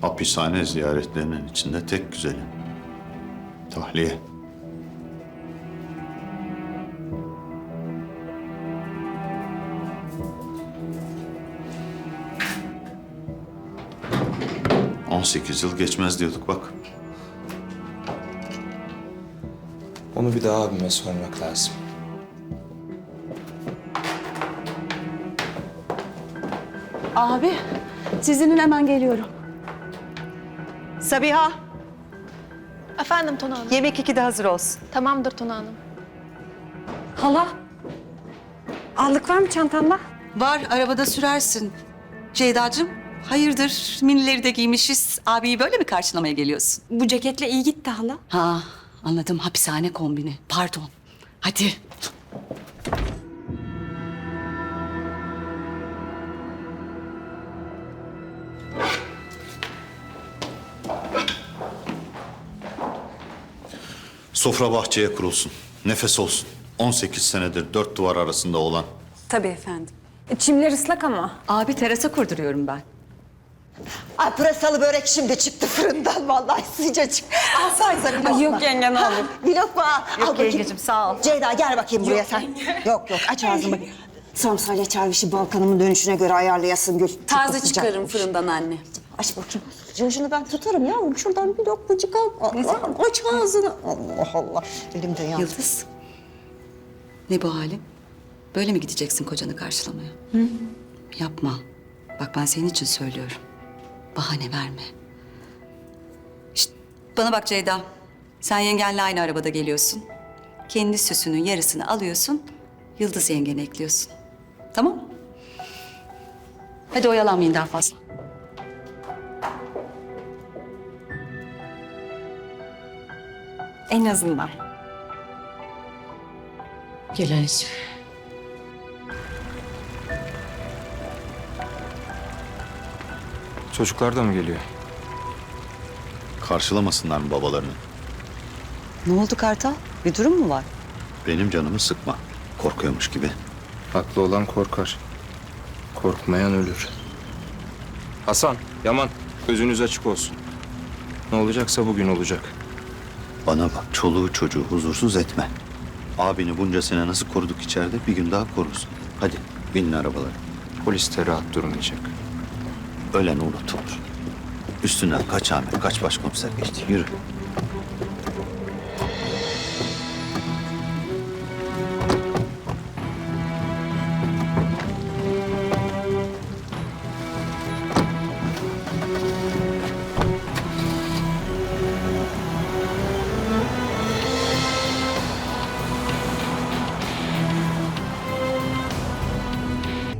Hapishane ziyaretlerinin içinde tek güzeli. Tahliye. On sekiz yıl geçmez diyorduk bak. Onu bir daha abime sormak lazım. Abi, sizinin hemen geliyorum. Sabiha, Efendim Tuna Hanım. yemek ikide hazır olsun. Tamamdır Tuna Hanım. Hala. Allık var mı çantanda? Var, arabada sürersin. Ceyda'cığım, hayırdır? Minileri de giymişiz. Abiyi böyle mi karşılamaya geliyorsun? Bu ceketle iyi gitti hala. Ha, anladım. Hapishane kombini. Pardon. Hadi. Sofra bahçeye kurulsun. Nefes olsun. 18 senedir dört duvar arasında olan. Tabii efendim. E, Çimler ıslak ama. Abi terasa kurduruyorum ben. Ay pırasalı börek şimdi çıktı fırından vallahi sıcacık. Alsanıza bir lokma. Yok yenge, ne Ha, olur. Bir lokma al bakayım. yengecim, sağ ol. Ceyda gel bakayım buraya sen. Yok yok aç ağzını. Samsayla çarvişi Balkan'ımın dönüşüne göre ayarlayasın Gül. Taze sıcak. çıkarırım fırından anne. Aç bakayım. Şunu ben tutarım yavrum. Şuradan bir lokmacık al. Allah, aç ağzını. Allah Allah. Elimde yandı. Yıldız. Ne bu halin? Böyle mi gideceksin kocanı karşılamaya? Yapma. Bak ben senin için söylüyorum. Bahane verme. Şişt, bana bak Ceyda. Sen yengenle aynı arabada geliyorsun. Kendi süsünün yarısını alıyorsun. Yıldız yengene ekliyorsun. Tamam mı? Hadi oyalanmayın daha fazla. En azından. Gel anneciğim. Çocuklar da mı geliyor? Karşılamasınlar mı babalarını? Ne oldu Kartal? Bir durum mu var? Benim canımı sıkma. Korkuyormuş gibi. Haklı olan korkar. Korkmayan ölür. Hasan, Yaman gözünüz açık olsun. Ne olacaksa bugün olacak. Bana bak çoluğu çocuğu huzursuz etme. Abini bunca sene nasıl koruduk içeride bir gün daha korursun. Hadi binin arabalara. Polis de rahat durmayacak. Ölen unutulur. Üstünden kaç amir, kaç başkomiser geçti. Yürü.